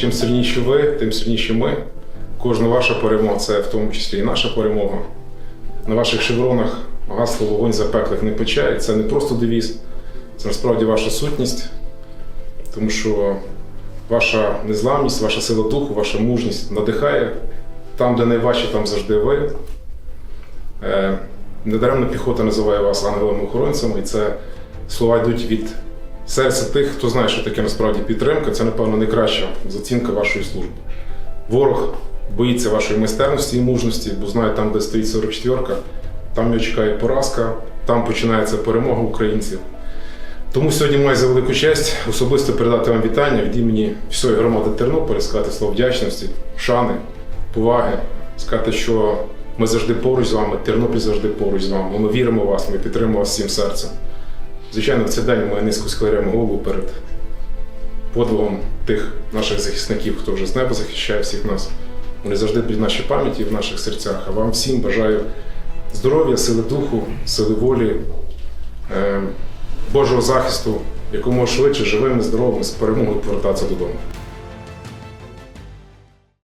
чим сильніші ви, тим сильніші ми. Кожна ваша перемога це в тому числі і наша перемога. На ваших шевронах гасло вогонь запеклих не пече. І Це не просто девіз, це насправді ваша сутність, тому що ваша незламність, ваша сила духу, ваша мужність надихає. Там, де найважче, там завжди ви. Е, Недаремно піхота називає вас ангелами-охоронцями, і це слова йдуть від серця тих, хто знає, що таке насправді підтримка. Це, напевно, найкраща оцінка вашої служби. Ворог боїться вашої майстерності і мужності, бо знає, там, де стоїть 44-ка, там його чекає поразка, там починається перемога українців. Тому сьогодні маю за велику честь особисто передати вам вітання від імені всієї громади Тернополя, сказати слово вдячності, шани, поваги, сказати, що ми завжди поруч з вами, Тернопіль завжди поруч з вами. Ми віримо в вас, ми підтримуємо вас всім серцем. Звичайно, в цей день ми низько склеємо голову перед подвигом тих наших захисників, хто вже з неба захищає всіх нас. Вони завжди в нашій пам'яті в наших серцях. А вам всім бажаю здоров'я, сили духу, сили волі, е, Божого захисту, якомога швидше живими, здоровими, з перемогою повертатися додому.